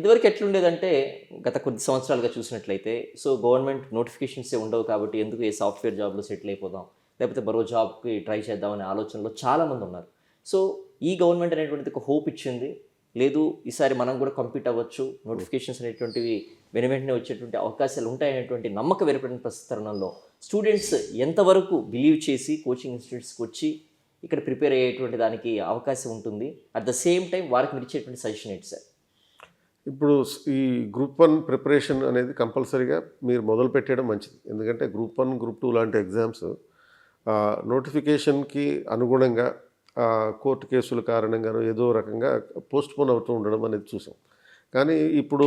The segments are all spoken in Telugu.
ఇదివరకు ఎట్లుండేదంటే గత కొద్ది సంవత్సరాలుగా చూసినట్లయితే సో గవర్నమెంట్ నోటిఫికేషన్సే ఉండవు కాబట్టి ఎందుకు ఏ సాఫ్ట్వేర్ జాబ్లో సెటిల్ అయిపోదాం? లేకపోతే మరో జాబ్కి ట్రై చేద్దామనే ఆలోచనలో చాలామంది ఉన్నారు. సో ఈ గవర్నమెంట్ అనేటువంటిది ఒక హోప్ ఇచ్చింది. లేదు ఈసారి మనం కూడా కంప్లీట్ అవ్వచ్చు. నోటిఫికేషన్స్ అనేటువంటివి వెను వెంటనే వచ్చేటువంటి అవకాశాలు ఉంటాయనేటువంటి నమ్మకం ఏర్పడిన ప్రస్తుత తరుణంలో స్టూడెంట్స్ ఎంతవరకు బిలీవ్ చేసి కోచింగ్ ఇన్స్టిట్యూట్స్కి వచ్చి ఇక్కడ ప్రిపేర్ అయ్యేటువంటి దానికి అవకాశం ఉంటుంది. అట్ ద సేమ్ టైం వారికి మీరు ఇచ్చేటువంటి సజెషన్ ఏంటి సార్? ఇప్పుడు ఈ గ్రూప్ వన్ ప్రిపరేషన్ అనేది కంపల్సరీగా మీరు మొదలు పెట్టడం మంచిది. ఎందుకంటే గ్రూప్ వన్ గ్రూప్ టూ లాంటి ఎగ్జామ్స్ నోటిఫికేషన్కి అనుగుణంగా ఆ, కోర్టు కేసుల కారణంగానో ఏదో రకంగా పోస్ట్పోన్ అవుతూ ఉండడం అనేది చూసాం. కానీ ఇప్పుడు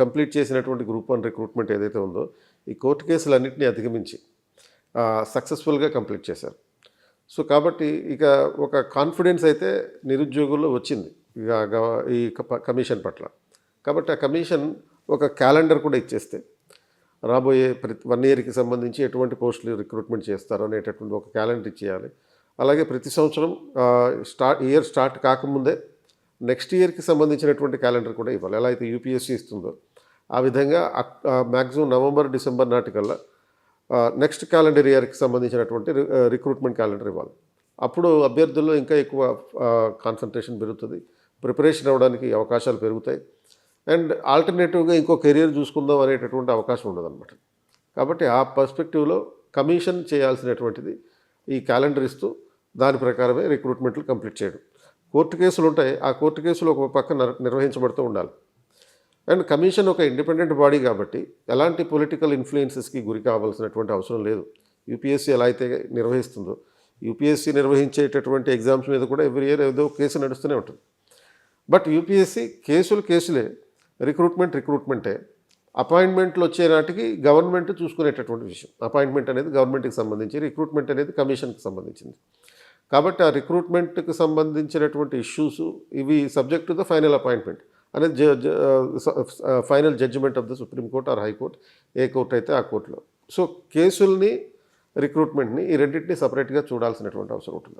కంప్లీట్ చేసినటువంటి గ్రూప్ వన్ రిక్రూట్మెంట్ ఏదైతే ఉందో ఈ కోర్టు కేసులన్నింటినీ అధిగమించి సక్సెస్ఫుల్గా కంప్లీట్ చేశారు. సో కాబట్టి ఇక ఒక కాన్ఫిడెన్స్ అయితే నిరుద్యోగుల్లో వచ్చింది. ఈ కమిషన్ పట్ల. కాబట్టి ఆ కమిషన్ ఒక క్యాలెండర్ కూడా ఇచ్చేస్తే రాబోయే ప్రతి వన్ ఇయర్కి సంబంధించి ఎటువంటి పోస్టులు రిక్రూట్మెంట్ చేస్తారు అనేటటువంటి ఒక క్యాలెండర్ ఇచ్చేయాలి. అలాగే ప్రతి సంవత్సరం స్టార్ట్ ఇయర్ స్టార్ట్ కాకముందే నెక్స్ట్ ఇయర్కి సంబంధించినటువంటి క్యాలెండర్ కూడా ఇవ్వాలి. ఎలా అయితే యూపీఎస్సీ ఇస్తుందో. ఆ విధంగా మ్యాక్సిమం నవంబర్ డిసెంబర్ నాటికల్లా నెక్స్ట్ క్యాలెండర్ ఇయర్కి సంబంధించినటువంటి రిక్రూట్మెంట్ క్యాలెండర్ ఇవ్వాలి. అప్పుడు అభ్యర్థుల్లో ఇంకా ఎక్కువ కాన్సన్ట్రేషన్ పెరుగుతుంది. ప్రిపరేషన్ అవ్వడానికి అవకాశాలు పెరుగుతాయి. అండ్ ఆల్టర్నేటివ్గా ఇంకో కెరియర్ చూసుకుందాం అనేటటువంటి అవకాశం ఉండదన్నమాట. కాబట్టి ఆ పర్స్పెక్టివ్లో కమిషన్ చేయాల్సినటువంటిది ఈ క్యాలెండర్ ఇస్తూ దాని ప్రకారమే రిక్రూట్మెంట్లు కంప్లీట్ చేయడం. కోర్టు కేసులు ఉంటాయి. ఆ కోర్టు కేసులు ఒక పక్క నిర్వహించబడుతూ ఉండాలి. అండ్ కమిషన్ ఒక ఇండిపెండెంట్ బాడీ కాబట్టి ఎలాంటి పొలిటికల్ ఇన్ఫ్లుయెన్సెస్కి గురి కావాల్సినటువంటి అవసరం లేదు. యూపీఎస్సీ ఎలా అయితే నిర్వహిస్తుందో యూపీఎస్సీ నిర్వహించేటటువంటి ఎగ్జామ్స్ మీద కూడా ఎవ్రీ ఇయర్ ఏదో కేసు నడుస్తూనే ఉంటుంది. బట్ యూపీఎస్సీ కేసులు కేసులే రిక్రూట్మెంట్ రిక్రూట్మెంటే. అపాయింట్మెంట్లు వచ్చే నాటికి గవర్నమెంట్ చూసుకునేటటువంటి విషయం. అపాయింట్మెంట్ అనేది గవర్నమెంట్కి సంబంధించి రిక్రూట్మెంట్ అనేది కమిషన్కి సంబంధించింది. కాబట్టి ఆ రిక్రూట్మెంట్కి సంబంధించినటువంటి ఇష్యూస్ ఇవి subject to the final appointment అనేది final judgement of the supreme court or high court A court అయితే ఆ కోర్టులో. సో కేసుల్ని రిక్రూట్మెంట్ని ఈ రెండింటిని సపరేట్గా చూడాల్సినటువంటి అవసరం ఉంటుంది